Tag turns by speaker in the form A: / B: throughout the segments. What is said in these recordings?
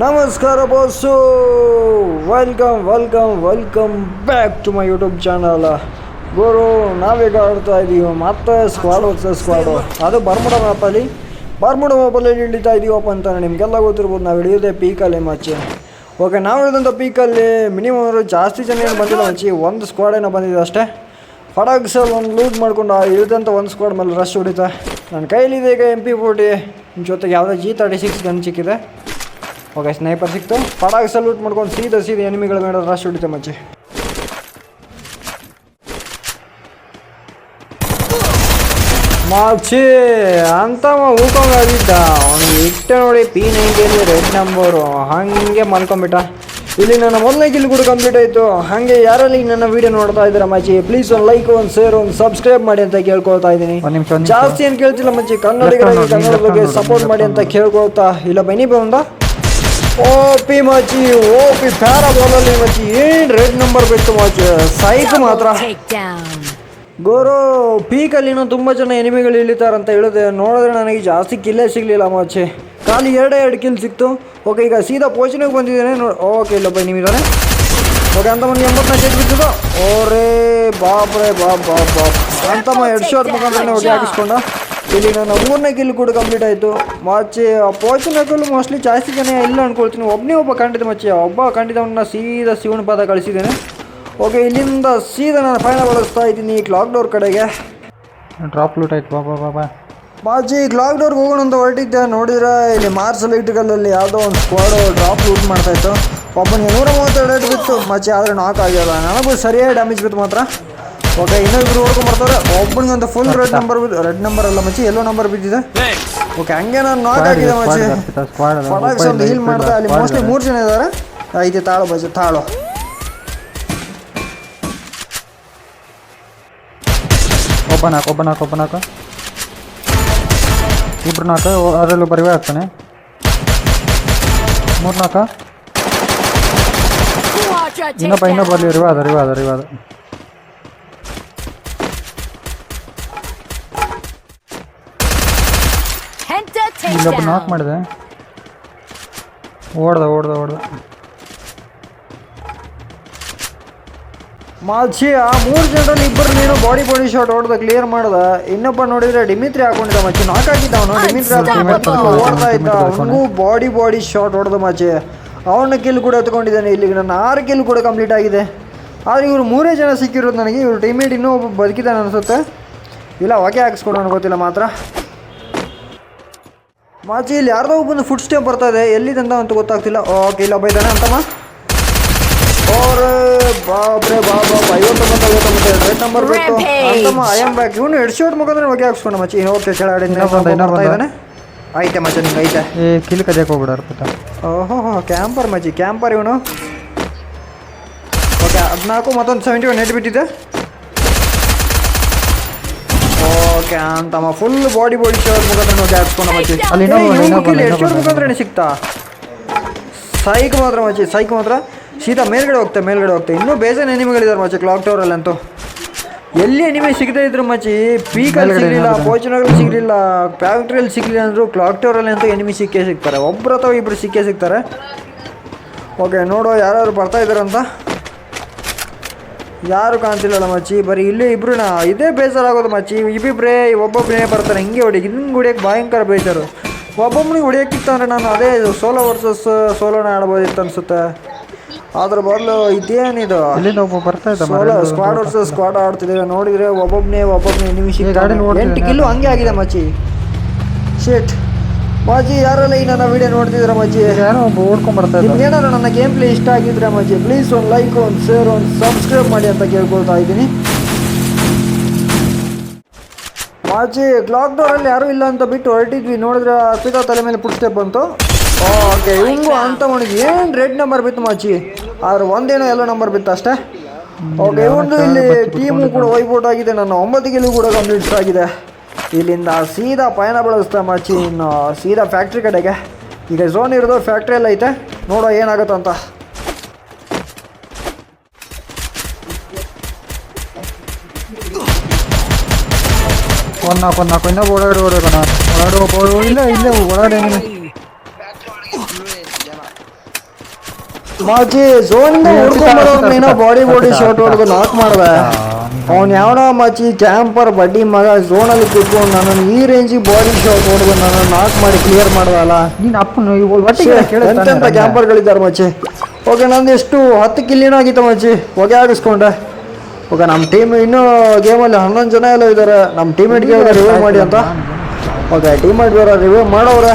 A: ನಮಸ್ಕಾರ boss. Welcome welcome welcome back to my YouTube channel ಗುರು, ನಾವೀಗ ಆಡ್ತಾ ಇದ್ದೀವಿ ಮತ್ತೆ ಸ್ಕ್ವಾಡ್ ವರ್ಸಸ್ ಸ್ಕ್ವಾಡು ಅದು ಬರ್ಮುಡ ಮ್ಯಾಪಲ್ಲಿ ಬರ್ಮುಡ ಮ್ಯಾಪಲ್ಲಿ ಹಿಡಿತಾ ಇದ್ದೀವಪ್ಪ ಅಂತ ನಿಮಗೆಲ್ಲ ಗೊತ್ತಿರ್ಬೋದು. ನಾವು ಹಿಡಿಯೋದೇ ಪೀಕಲ್ಲಿ ಮಚ್ಚಿ ಓಕೆ ನಾವು ಹಿಡಿದಂಥ ಪೀಕಲ್ಲಿ ಮಿನಿಮಮ್ ಜಾಸ್ತಿ ಜನ ಏನು ಬಂದಿಲ್ಲ ಮಚ್ಚಿ ಒಂದು ಸ್ಕ್ವಾಡ್ ಏನೋ ಬಂದಿದೆ ಅಷ್ಟೇ. ಫಡಾಕ್ಸಲ್ಲಿ ಒಂದು ಲೂಟ್ ಮಾಡ್ಕೊಂಡು ಇಳಿದಂಥ ಒಂದು ಸ್ಕ್ವಾಡ್ ಮೇಲೆ ರಶ್ ಹೊಡಿತಾ. ನನ್ನ ಕೈಲಿದೆ ಈಗ ಎಂ ಪಿ ಫೋರ್ಟಿ ಜೊತೆಗೆ ಯಾವುದೋ ಜಿ ತರ್ಟಿ ಸಿಕ್ಸ್ ಗನ್ ಸಿಕ್ಕಿದೆ. ಓಕೆ ಸ್ನೈಪರ್ ಸಿಕ್ತು. ಪಡಾಗಿ ಸಲ್ಯೂಟ್ ಮಾಡ್ಕೊಂಡು ಸೀದಾ ಸೀದಾ ಎನಿಮಿಗಳ ಮೇಲೆ ರಶ್ ಹೊಡಿತೆ ಮಚ್ಚಿ. ಮಾಚಿ ಅಂತ ಉಳ್ಕೊಂಡಾಗಿದ್ದ ಅವ್ನಿಗೆ ಇಟ್ಟ ನೋಡಿ ಪಿ ನೈನ್ಟಿಯಲ್ಲಿ ರೆಡ್ ನಂಬರು ಹಾಗೆ ಮಲ್ಕೊಂಬಿಟ್ಟ. ಇಲ್ಲಿ ನನ್ನ ಮೊದಲನೇ ಗಿಲ್ ಕೂಡ ಕಂಪ್ಲೀಟ್ ಆಯಿತು. ಹಾಗೆ ಯಾರಲ್ಲಿ ನನ್ನ ವಿಡಿಯೋ ನೋಡ್ತಾ ಇದ್ದಾರೆ ಮಚ್ಚಿ ಪ್ಲೀಸ್ ಒಂದು ಲೈಕ್ ಒಂದು ಶೇರ್ ಒಂದು ಸಬ್ಸ್ಕ್ರೈಬ್ ಮಾಡಿ ಅಂತ ಕೇಳ್ಕೊಳ್ತಾ ಇದ್ದೀನಿ. ಜಾಸ್ತಿ ಏನು ಕೇಳ್ತಿಲ್ಲ ಮಚ್ಚಿ ಕನ್ನಡಿಗರಾಗಿ ಕನ್ನಡ ಬಗ್ಗೆ ಸಪೋರ್ಟ್ ಮಾಡಿ ಅಂತ ಕೇಳ್ಕೊಳ್ತಾ. ಇಲ್ಲ ಬನ್ನಿ ಬಂದ. ಓ ಮಾಚಿ ಓಪಿ ಓ ಪಿ ಪ್ಯಾರ ಬಾಲಲ್ಲಿ ಮಚ್ಚಿ ಏನು ರೆಡ್ ನಂಬರ್ ಬಿಟ್ಟು ಮಾಚಿ? ಸೈಕ್ ಮಾತ್ರ. ಗೋರು ಪೀಕ್ ಅಲ್ಲಿ ಪೀಕಲ್ಲಿನೂ ತುಂಬ ಜನ ಎನಿಮಿಗಳು ಇಳಿತಾರಂತ ಹೇಳಿದೆ ನೋಡಿದ್ರೆ ನನಗೆ ಜಾಸ್ತಿ ಕಿಲ್ಲೇ ಸಿಗಲಿಲ್ಲ ಮಾಚೆ. ಖಾಲಿ ಎರಡೇ ಎರಡು ಕಿಲ್ ಸಿಕ್ತು. ಓಕೆ ಈಗ ಸೀದಾ ಪೋಷಣೆಗೆ ಬಂದಿದ್ದೇನೆ. ನೋಡಿ ಓಕೆ ಇಲ್ಲ ಬೈ ನಿಮ್ಮಿದ್ದಾನೆ ಓಕೆ ಅಂತ ಒಂದು ಎಂಬತ್ತನೇ ಸೆಟ್ ಬಿದ್ದಿದ್ದು. ಓರೇ ಬಾಬ್ರೆ ಬಾಬ್ ಬಾಬ್ ಬಾಬ್ ಅಂತಮ್ಮ ಎರಡು ಶಾಟ್ ಮುಖಾಂತರ ಹೊಗೆ ಹಾಕಿಸ್ಕೊಂಡ. ಇಲ್ಲಿ ನನ್ನ ಮೂರನೇ ಗಿಲ್ ಕೂಡ ಕಂಪ್ಲೀಟ್ ಆಯಿತು. ಮಚ್ಚಿ ಆ ಪೋಚನಕಲ್ಲು ಮೋಸ್ಟ್ಲಿ ಜಾಸ್ತಿ ಜನ ಇಲ್ಲ ಅನ್ಕೊಳ್ತೀನಿ. ಒಬ್ಬನೇ ಒಬ್ಬ ಕಂಡಿದ್ದೆ ಮಚ್ಚೆ ಒಬ್ಬ ಕಂಡಿದ್ದವನ್ನ ಸೀದಾ ಶಿವನ ಪದ ಕಳಿಸಿದ್ದೇನೆ. ಓಕೆ ಇಲ್ಲಿಂದ ಸೀದಾ ನಾನು ಪಯಣ ಬಳಸ್ತಾ ಇದ್ದೀನಿ ಕ್ಲಾಕ್ ಡೋರ್ ಕಡೆಗೆ.
B: ಡ್ರಾಪ್ ಲೂಟ್ ಆಯ್ತು. ಬಾಬಾ ಬಾಬಾ
A: ಮಾಜಿ ಕ್ಲಾಕ್ ಡೋರ್ಗೆ ಹೋಗೋಣ ಅಂತ ಹೊರಟಿದ್ದೆ. ನೋಡಿದ್ರೆ ಇಲ್ಲಿ ಮಾರ್ಸ್ ಲೈಟ್ಗಳಲ್ಲಿ ಯಾವುದೋ ಒಂದು ಸ್ಕ್ವಾಡ್ ಡ್ರಾಪ್ ಲೂಟ್ ಮಾಡ್ತಾ ಇತ್ತು. ಒಬ್ಬನಿಗೆ ನೂರ ಮೂವತ್ತೆರಡು ಬಿತ್ತು. ಮಚ್ಚಿ ಆದರೆ ನಾಕ್ ಆಗಿಲ್ಲ. ನನಗೂ ಸರಿಯಾಗಿ ಡ್ಯಾಮೇಜ್ ಬಿತ್ತು ಮಾತ್ರ. ಓಕೆ ಇನ್ನೊಬ್ರು ಹೊಡ್ಕೊಂಡ್ ಬರ್ತಾರೆ ಒಂದು full red number red number ಅಲ್ಲ ಮಚ್ಚಿ ಎಲ್ಲೋ ನಂಬರ್ ಬಿದ್ದಿದೆ. ಓಕೆ ಹಂಗೆ ನಾನು ನಾಕ್ ಆಗಿದೆ ಮಚ್ಚಿ.
B: ಸ್ಕ್ವಾಡ್
A: ಫಟಾಕ್ಸ್ ಒಂದು ಹೀಲ್ ಮಾಡ್ದೆ ಅಲ್ಲಿ ಮೋಸ್ಟ್ಲಿ ಮೂರು ಜನ ಇದ್ದಾರೆ ಐತೆ ತಾಳು ಬಜೆ ತಾಳು.
B: ಒಬ್ಬ ನಾಲ್ಕು ಒಬ್ಬ ನಾಲ್ಕು ಒಬ್ಬ ನಾಲ್ಕು ಇಬ್ರು ನಾಲ್ಕು ಅದರಲ್ಲೂ ಬರಿವೇ ಆಗ್ತಾನೆ. ಮೂರು ನಾಲ್ಕು ಇನ್ನೊಬ್ಬ ಇನ್ನೊಬ್ಬ ಅಲ್ಲಿ. ರಿವಾದ ರಿವಾದ ರಿವಾದ ಇಲ್ಲೊಬ್ಬ ನಾಕ್. ಮಾಡಿದೆ. ಓಡ್ದ ಓಡ್ದ ಓಡ್ದ.
A: ಮಾಲ್ಚಿ ಆ ಮೂರು ಜನರಲ್ಲಿ ಇಬ್ಬರು ನೀನು ಬಾಡಿ ಬಾಡಿ ಶಾಟ್ ಹೊಡೆದ ಕ್ಲಿಯರ್ ಮಾಡ್ದ. ಇನ್ನೊಬ್ಬ ನೋಡಿದ್ರೆ ಡಿಮಿತ್ರಿ ಹಾಕೊಂಡಿದ್ದ ಮಚ್ಚಿ ನಾಕ್ ಹಾಕಿದ್ದ ಅವನು. ಡಿಮಿತ್ರಿ ಓಡ್ತಾ ಇದ್ದ. ಅವನಿಗೂ ಬಾಡಿ ಬಾಡಿ ಶಾಟ್ ಹೊಡೆದ ಮಚ್ಚಿ ಅವನ ಕಿಲ್ ಕೂಡ ಎತ್ಕೊಂಡಿದ್ದಾನೆ. ಇಲ್ಲಿಗೆ ನನ್ನ ಆರು ಕಿಲ್ ಕೂಡ ಕಂಪ್ಲೀಟ್ ಆಗಿದೆ. ಆದರೆ ಇವರು ಮೂರೇ ಜನ ಸಿಕ್ಕಿರೋದು ನನಗೆ. ಇವರು ಟೀಮೇಟ್ ಇನ್ನೂ ಒಬ್ಬ ಬದುಕಿದ್ದಾನೆ ಅನಿಸುತ್ತೆ. ಇಲ್ಲ ಹೊಗೆ ಹಾಕಿಸ್ಕೊಡೋಣ ಗೊತ್ತಿಲ್ಲ ಮಾತ್ರ. ಮಾಚಿ ಇಲ್ಲಿ ಯಾರ್ದೋ ಒಬ್ಬನ ಫುಡ್ ಸ್ಟೆಪ್ ಬರ್ತಾ ಇದೆ. ಎಲ್ಲಿದಂತ ಅಂತ ಗೊತ್ತಾಗ್ತಿಲ್ಲ. ಓಕೆ ಇಲ್ಲ ಬೈದಾನೆ ಅಂತಮ್ಮ. ಓರೇ ಬಾಬ್ರೆ ಬಾಬಾ ಐವತ್ತೊಂಬತ್ತು ಐವತ್ತೊಂಬತ್ತು ರೆಡ್ ನಂಬರ್ ಬಿಟ್ಟು. ಅಂತಮ್ಮ ಐ ಆಮ್ ಬ್ಯಾಕ್ ಇವನು ಎರಡು ಶರ್ಟ್ ಮುಖಾಂತರ ಹೋಗಿ ಹಾಕ್ಸ್ಕೊಂಡ ಮಚ್ಚಿ ಓಕೆ ಕೆಳಗಡೆ. ಇದ್ದಾನೆ. ಐತೆ ಮಚ್ಚ ನಿಂಗೆ ಐತೆ.
B: ಏ ಕಿಲ್ ಕದಿಯಕ್ಕೆ ಹೋಗ್ಬಿಡ ಅರ್ಪಿತ
A: ಓಹೋ ಕ್ಯಾಂಪರ್ ಮಚ್ಚಿ ಕ್ಯಾಂಪರ್ ಇವನು. ಓಕೆ ಹದಿನಾಲ್ಕು ಮತ್ತೊಂದು ಸೆವೆಂಟಿ ಒನ್ ನೆಟ್ ಬಿಟ್ಟಿದೆ. ಓಕೆ ಅಂತಮ್ಮ ಫುಲ್ ಬಾಡಿ ಬಾಡಿ ಶರ್ಟ್ ಮುಖಾಂತರ ಹಾಕ್ಸ್ಕೊಂಡ ಮಚ್ಚಿ
B: ಅಲ್ಲಿ ಇನ್ನೊಬ್ಬ ಬಂದ, ಇನ್ನೊಬ್ಬ ಬಂದ,
A: ಎರಡು
B: ಇನ್ನೊಬ್ಬ
A: ಶರ್ಟ್
B: ಬಂದ.
A: ಮುಖಾಂತರ ಸಿಗ್ತಾ? ಸೈಕ್ ಮಾತ್ರ ಮಚ್ಚಿ ಸೈಕ್ ಮಾತ್ರ. ಸೀದಾ ಮೇಲ್ಗಡೆ ಹೋಗ್ತಾ ಮೇಲ್ಗಡೆ ಹೋಗ್ತಾ. ಇನ್ನೂ ಬೇಜಾನ್ ಎನಿಮಿಗಳಿದ್ದಾರೆ ಮಚ್ಚಿ ಕ್ಲಾಕ್ ಟವರಲ್ಲಂತೂ ಎಲ್ಲಿ ಎನಿಮೆ ಸಿಗದೇ ಇದ್ರು ಮಚ್ಚಿ ಪೀಕಲ್ಲಿ ಸಿಗಲಿಲ್ಲ ಫೋರ್ಚುನರ್ಗಳು ಸಿಗಲಿಲ್ಲ ಫ್ಯಾಕ್ಟ್ರಿಯಲ್ಲಿ ಸಿಗಲಿಲ್ಲ ಅಂದ್ರು ಕ್ಲಾಕ್ ಟವರಲ್ಲಿ ಅಂತೂ ಎನಿಮಿ ಸಿಕ್ಕೇ ಸಿಗ್ತಾರೆ. ಒಬ್ಬರು ಅಥವಾ ಇಬ್ಬರು ಸಿಕ್ಕೇ ಸಿಗ್ತಾರೆ. ಓಕೆ ನೋಡೋ ಯಾರ್ಯಾರು ಬರ್ತಾ ಇದ್ದಾರಂತ ಯಾರು ಕಾಣ್ತಿಲ್ಲಲ್ಲ ಮಚ್ಚಿ ಬರೀ ಇಲ್ಲೇ ಇಬ್ರುನ. ಇದೇ ಬೇಜಾರಾಗೋದು ಮಚ್ಚಿ ಇಬ್ಬಿಬ್ರೇ ಒಬ್ಬೊಬ್ಬನೇ ಬರ್ತಾರೆ. ಹಿಂಗೆ ಹೊಡಿ ಹಿಂಗೆ ಹೊಡಿಯೋಕೆ ಭಯಂಕರ ಬೇಜಾರು. ಒಬ್ಬೊಬ್ಬನಿಗೆ ಹೊಡಿಯೋಕ್ಕಿತ್ತು ಅಂದರೆ ನಾನು ಅದೇ ಸೋಲೋ ವರ್ಸಸ್ ಸೋಲೋನ ಆಡ್ಬೋದಿತ್ತು ಅನಿಸುತ್ತೆ. ಅದ್ರ ಬದಲು ಇದೇನಿದು?
B: ಒಬ್ಬ ಬರ್ತಾ ಇದ್ದ
A: ಸೋಲೋ ಸ್ಕ್ವಾಡ್ ವರ್ಸಸ್ ಸ್ಕ್ವಾಡ್ ಆಡ್ತಿದ್ದೇವೆ. ನೋಡಿದ್ರೆ ಒಬ್ಬೊಬ್ಬನೇ ಒಬ್ಬೊಬ್ಬನೇ ನಿಮಿಷ ಎಂಟು ಕಿಲ್ಲು ಹಂಗೆ ಆಗಿದೆ ಮಚ್ಚಿ ಶೇಟ್ ಮಾಜಿ ಯಾರೆಲ್ಲ ಈ ನನ್ನ ವಿಡಿಯೋ ನೋಡ್ತಿದ್ರ ಮಾಜಿ?
B: ಯಾರೋ ಒಬ್ಬ ಓಡ್ಕೊಂಡ್ ಬರ್ತಾ
A: ಇದ್ದಾರೆ. ಏನಾದ್ರು ನನ್ನ ಗೇಮ್ ಪ್ಲೇ ಇಷ್ಟ ಆಗಿದ್ರೆ ಮಾಜಿ ಪ್ಲೀಸ್ ಒಂದು ಲೈಕ್ ಒಂದು ಶೇರ್ ಒಂದು ಸಬ್ಸ್ಕ್ರೈಬ್ ಮಾಡಿ ಅಂತ ಕೇಳ್ಕೊಳ್ತಾ ಇದ್ದೀನಿ. ಮಾಜಿ ಕ್ಲಾಕ್ ಅಲ್ಲಿ ಯಾರು ಇಲ್ಲ ಅಂತ ಬಿಟ್ಟು ಹೊರಟಿದ್ವಿ. ನೋಡಿದ್ರೆ ಸೀದಾ ತಲೆ ಮೇಲೆ ಪುಟ್ ಸ್ಟೆಪ್ ಬಂತು. ಓಕೆ ಹಿಂಗು ಅಂತ ಮಾಡಿದ್ವಿ ಏನು ರೆಡ್ ನಂಬರ್ ಬಿತ್ತು ಮಾಜಿ? ಆದ್ರೆ ಒಂದೇನೋ ಎಲ್ಲೋ ನಂಬರ್ ಬಿತ್ತು ಅಷ್ಟೇ. ಓಕೆ ಇವೊಂದು ಇಲ್ಲಿ ಟೀಮು ಕೂಡ ವೈಪೌಟ್ ಆಗಿದೆ. ನನ್ನ ಒಂಬತ್ತು ಗೆಲುವು ಕೂಡ ಕಂಪ್ಲೀಟ್ ಆಗಿದೆ. ಇಲ್ಲಿಂದ ಸೀದಾ ಪಯಣ ಬಳಸ್ತಾ ಮಾಚಿ, ಇನ್ನು ಸೀದಾ ಫ್ಯಾಕ್ಟ್ರಿ ಕಡೆಗೆ. ಈಗ ಝೋನ್ ಇರೋದು ಫ್ಯಾಕ್ಟ್ರಿ ಎಲ್ಲ ಐತೆ. ನೋಡೋ ಏನಾಗುತ್ತಂತ.
B: ಅಂತ ನಾಲ್ಕು ಇನ್ನೊಬ್ಬ ಒಳಗಡೆ ಓಡೋಣ ಒಳಗಡೆ ಇಲ್ಲ ಇಲ್ಲ, ಇಲ್ಲೇ, ಒಳಗಡೆ
A: ಮಾಚಿ ಝೋನ್ ಏನೋ ಬಾಡಿ ಬಾಡಿ ಶರ್ಟ್ ಹೊಡೆದು ನಾಕ್ ಮಾಡ್ದೆ. ಅವ್ನು ಯಾವನೋ ಮಾಚಿ ಕ್ಯಾಂಪರ್ ಬಡ್ಡಿ ಮಗ ಝೋನಲ್ಲಿ ಕೂತ್ಕೊಂಡು ನಾನು ಈ ರೇಂಜಿಗೆ ಬಾಡಿ ಶಾಟ್ ಹೊಡೆದು ನಾನು ನಾಕ್ ಮಾಡಿ ಕ್ಲಿಯರ್ ಮಾಡ್ದಲ್ಲ.
B: ನೀನು ಅಪ್ಪನು
A: ಎಂತೆಂತ ಕ್ಯಾಂಪರ್ಗಳಿದ್ದಾರೆ ಮಚ್ಚಿ ಓಕೆ ನಂದು ಎಷ್ಟು ಹತ್ತು ಕಿಲ್ಲಿನೂ ಆಗಿತ್ತು ಮಚ್ಚಿ ಹೊಗೆ ಆಗಿಸ್ಕೊಂಡೆ. ಓಕೆ ನಮ್ಮ ಟೀಮ್ ಇನ್ನೂ ಗೇಮಲ್ಲಿ ಹನ್ನೊಂದು ಜನ ಎಲ್ಲ ಇದ್ದಾರೆ ನಮ್ಮ ಟೀಮೇಟ್ಗೆ ರಿವ್ಯೂ ಮಾಡಿ ಅಂತ. ಓಕೆ ಟೀಮೇಟ್ ಬೇರೆ ರಿವ್ಯೂ ಮಾಡೋರೆ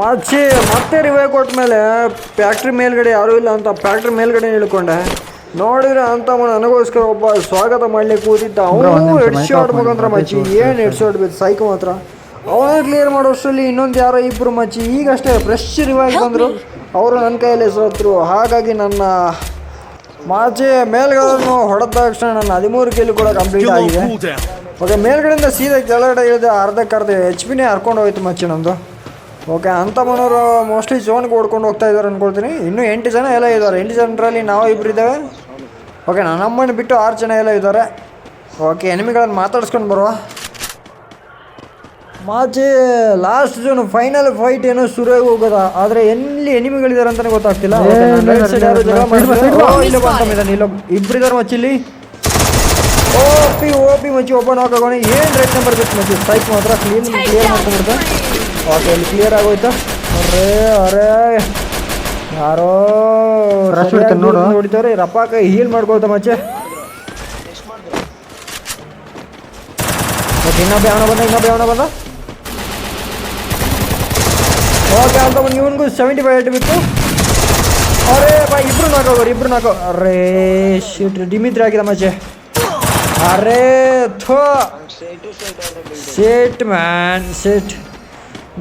A: ಮಚ್ಚಿ ಮತ್ತೆ ರಿವೈವ್ ಕೊಟ್ಟ ಮೇಲೆ ಫ್ಯಾಕ್ಟ್ರಿ ಮೇಲ್ಗಡೆ ಯಾರೂ ಇಲ್ಲ ಅಂತ ಫ್ಯಾಕ್ಟ್ರಿ ಮೇಲ್ಗಡೆ ಇಳ್ಕೊಂಡೆ ನೋಡಿದ್ರೆ ಅಂತ ನನಗೋಸ್ಕರ ಒಬ್ಬ ಸ್ವಾಗತ ಮಾಡ್ಲಿಕ್ಕೆ ಕೂತಿದ್ದ. ಅವನು ಹೆಡ್ ಶಾಟ್ ಮುಖಾಂತರ ಮಚ್ಚಿ ಏನು ಹೆಡ್ ಶಾಟ್ ಬೇಕು? ಸೈಕೋ ಮಾತ್ರ. ಅವನ ಕ್ಲಿಯರ್ ಮಾಡೋಷ್ಟರಲ್ಲಿ ಇನ್ನೊಂದು ಯಾರೋ ಇಬ್ಬರು ಮಚ್ಚಿ ಈಗಷ್ಟೇ ಫ್ರೆಶ್ ರಿವೈವ್ ಬಂದರು. ಅವರು ನನ್ನ ಕೈಯಲ್ಲಿ ಸೋತರು ಹಾಗಾಗಿ ನನ್ನ ಮಾಚೆ ಮೇಲ್ಗಡೆ ಹೊಡೆದ ತಕ್ಷಣ ನನ್ನ ಹದಿಮೂರು ಕಿಲ್ ಕೂಡ ಕಂಪ್ಲೀಟ್ ಆಗಿದೆ. ಓಕೆ ಮೇಲ್ಗಡೆಯಿಂದ ಸೀದಾ ಕೆಳಗಡೆ ಇಳಿದ. ಅರ್ಧಕ್ಕೆ ಅರ್ಧ ಎಚ್ ಪಿನೇ ಹರ್ಕೊಂಡು ಹೋಯ್ತು ಮಚ್ಚಿ ನಂದು. ಓಕೆ ಅಂತ ಮನೋರು ಮೋಸ್ಟ್ಲಿ ಜೋನ್ಗೆ ಓಡ್ಕೊಂಡು ಹೋಗ್ತಾ ಇದ್ದಾರೆ ಅಂದ್ಕೊಳ್ತೀನಿ ಇನ್ನೂ ಎಂಟು ಜನ ಎಲ್ಲ ಇದ್ದಾರೆ. ಎಂಟು ಜನರಲ್ಲಿ ನಾವು ಇದ್ದೇವೆ. ಓಕೆ ನಮ್ಮನ್ನು ಬಿಟ್ಟು ಆರು ಜನ ಎಲ್ಲ ಇದ್ದಾರೆ. ಓಕೆ ಎನಿಮಿಗಳನ್ನು ಮಾತಾಡ್ಸ್ಕೊಂಡು ಬರುವ. ಮಾಚೆ ಲಾಸ್ಟ್ ಜೋನ್ ಫೈನಲ್ ಫೈಟ್ ಏನೋ ಶುರುವಾಗಿ ಹೋಗೋದ. ಆದರೆ ಎಲ್ಲಿ ಎನಿಮಿಗಳಿದ್ದಾರೆ ಅಂತಲೇ ಗೊತ್ತಾಗ್ತಿಲ್ಲ. ಇಬ್ಬರಿದ್ದಾರೆ ಮಚ್ಚಿಲ್ಲಿ ಓ ಪಿ ಓ ಪಿ ಮಚ್ಚಿ ಒಬ್ಬ ಹಾಕೋಣ ಏನು ರೈಟ್ ನಂಬರ್ ಬೇಕು ಮಚ್ಚಿ? ಸ್ಟ್ರೈಕ್ ಮಾತ್ರ ಕ್ಲೀನ್ ಕ್ಲಿಯರ್
C: ಮಾಡ್ಕೊಂಡ್ಬಿಡ್ತಾರೆ!
A: ಓಕೆ ಇಲ್ಲಿ ಕ್ಲಿಯರ್ ಆಗೋಯ್ತಾ? ಅರೆ ಅರೆ. ಯಾರೋ
B: ನೋಡು.
A: ನೋಡಿದ್ದಾರೆ ರಪ್ಪಾಕ ಹೀಲ್ ಮಾಡ್ಕೊಳ್ತಾ ಮಚ್ಚೆ. ಓಕೆ ಇನ್ನೊಬ್ಬ ಯಾವನ ಬಂದ ಇನ್ನೊಬ್ಬ ಯಾವನ ಬಂದ? ಓಕೆ ಅಂತ ಬಂದು ಇವನಿಗೂ ಸೆವೆಂಟಿ ಫೈವ್ ಏಟ್ ಬಿತ್ತು. ಅರೇ ಬಾ ಇಬ್ರು ನಾಕೋಗೋರು ಇಬ್ರು ನಾಕೋ ಅರೆ ಶೀಟ್ ಡಿಮಿತ್ರಿ ಹಾಕಿದ ಮಚ್ಚೆ. ಅರೆ ಥೋ. ಸೇಟ್ ಮ್ಯಾನ್ ಸೇಟ್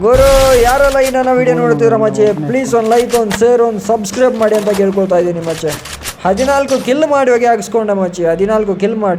A: ಗುರು, ಯಾರೆಲ್ಲ ಈ ನನ್ನ ವಿಡಿಯೋ ನೋಡ್ತಿದ್ರ ಮಚ್ಚೆ ಪ್ಲೀಸ್ ಒಂದು ಲೈಕ್ ಒಂದು ಶೇರ್ ಒಂದು ಸಬ್ಸ್ಕ್ರೈಬ್ ಮಾಡಿ ಅಂತ ಕೇಳ್ಕೊಳ್ತಾ ಇದ್ದೀನಿ ಮಚ್ಚೆ ಹದಿನಾಲ್ಕು ಕಿಲ್ ಮಾಡಿ ಹೋಗಿ ಹಾಕಿಸ್ಕೊಂಡೆ ಮಚ್ಚಿ ಹದಿನಾಲ್ಕು ಕಿಲ್ ಮಾಡಿ.